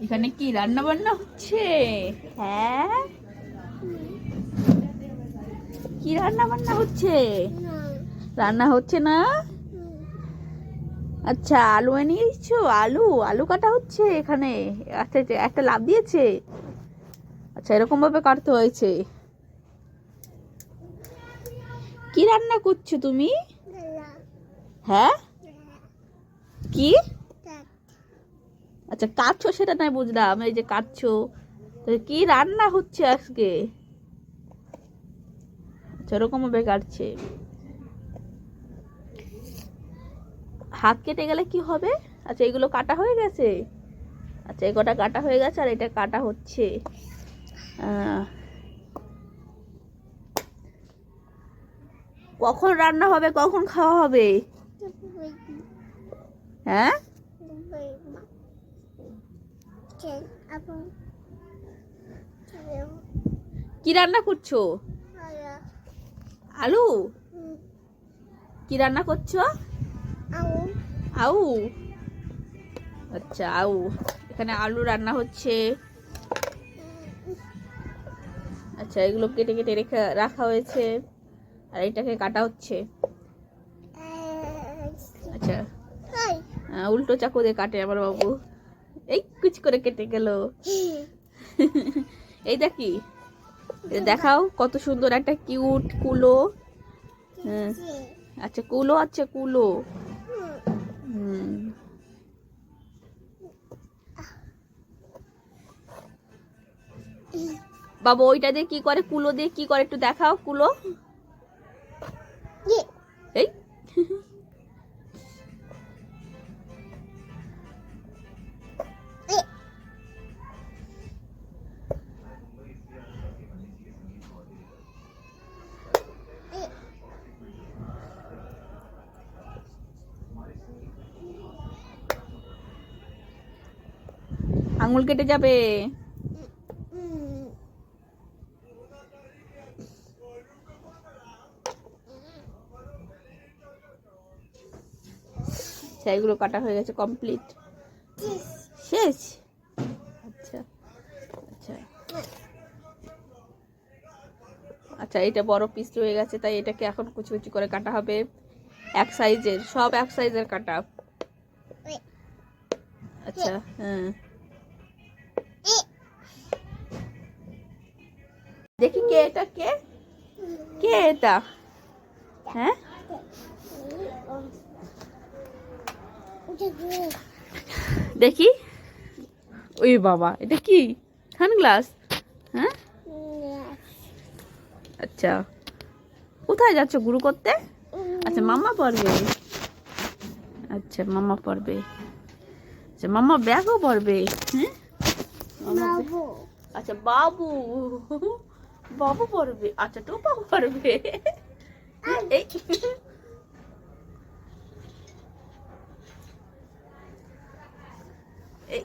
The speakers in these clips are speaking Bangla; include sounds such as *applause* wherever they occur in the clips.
এখানে কি রান্না বান্না হচ্ছে? হ্যাঁ। কি রান্না বান্না হচ্ছে? রান্না হচ্ছে না? আচ্ছা আলু এনে দিচ্ছো আলু? আলু কাটা হচ্ছে এখানে? আচ্ছা আচ্ছা, একটা লাভ দিয়েছে? আচ্ছা এরকম ভাবে কাটতে হয়েছে। কি রান্না করছ তুমি? হ্যাঁ? কি? আচ্ছা কাটছো সেটা নয় বুঝলাম, এই যে কাটছো। কি রান্না হচ্ছে আজকে? আচ্ছা এরকম ভাবে কাটছে। হাত কেটে গেলে কি হবে? আচ্ছা এগুলো কাটা হয়ে গেছে? আচ্ছা এই কটা কাটা হয়ে গেছে আর এটা কাটা হচ্ছে। কখন রান্না হবে, কখন খাওয়া হবে? হ্যাঁ? কি রান্না করছ? আলু। কি রান্না করছ? আউ। আচ্ছা আউ। এখানে আলু রান্না হচ্ছে। আচ্ছা এগুলো কেটে কেটে রেখে রাখা হয়েছে। আর এটাকে কাটা হচ্ছে। আচ্ছা। উল্টো চাকু দিয়ে কাটে আমার বাবু। এই কুচ করে কেটে গেল। এই দেখি দেখাও কত সুন্দর একটা কিউট কুলো। হ্যাঁ। আচ্ছা কুলো আছে কুলো। হুম। বাবা ওইটা দিয়ে কি করে কুলো দিয়ে কি করে একটু দেখাও কুলো। এই। আঙুল কেটে যাবে। সেইগুলো কাটা হয়ে গেছে কমপ্লিট। শেষ? আচ্ছা আচ্ছা। আচ্ছা এটা বড় পিস রয়ে গেছে তাই এটাকে এখন কুচি কুচি করে কাটা হবে। এক সাইজের সব এক সাইজের কাটা। আচ্ছা হ্যাঁ। কে এটা? কে? কে এটা? হ্যাঁ? দেখি। ওই বাবা এটা কি? সানগ্লাস হ্যাঁ? আচ্ছা। কোথায় যাচ্ছ গুরু করতে? আচ্ছা মামা পড়বে। আচ্ছা মামা পড়বে। আচ্ছা মামা ব্যাগও পড়বে। হ্যাঁ? আচ্ছা বাবু। বাবু পড়বে। আচ্ছা টোপা পড়বে। এই।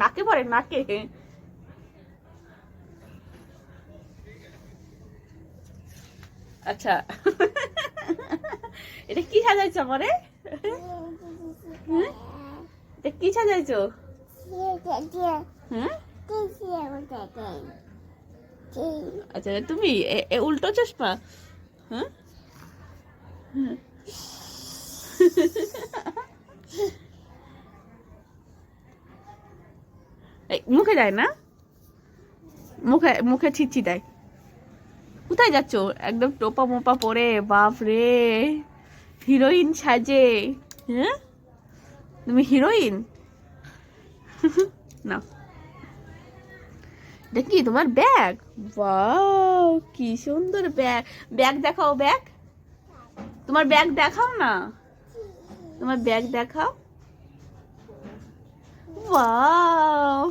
নাকে পড়ে নাকে। আচ্ছা। এটা কি সাজাইছো আমারে হ্যাঁ? এটা কি সাজাইছো? আচ্ছা তুমি উল্টো চশমা? হ্যাঁ। মুখে যায় না? মুখে মুখে ছিচ্ছি দেয়। কোথায় যাচ্ছ? একদম টোপা মোপা পরে বাপ রে। হিরোইন সাজে। হ্যাঁ তুমি হিরোইন? *laughs* না। কি তোমার ব্যাগ? বাও কি সুন্দর ব্যাগ। ব্যাগ দেখাও, ব্যাগ। তোমার ব্যাগ দেখাও না? তোমার ব্যাগ দেখাও। ওয়াও।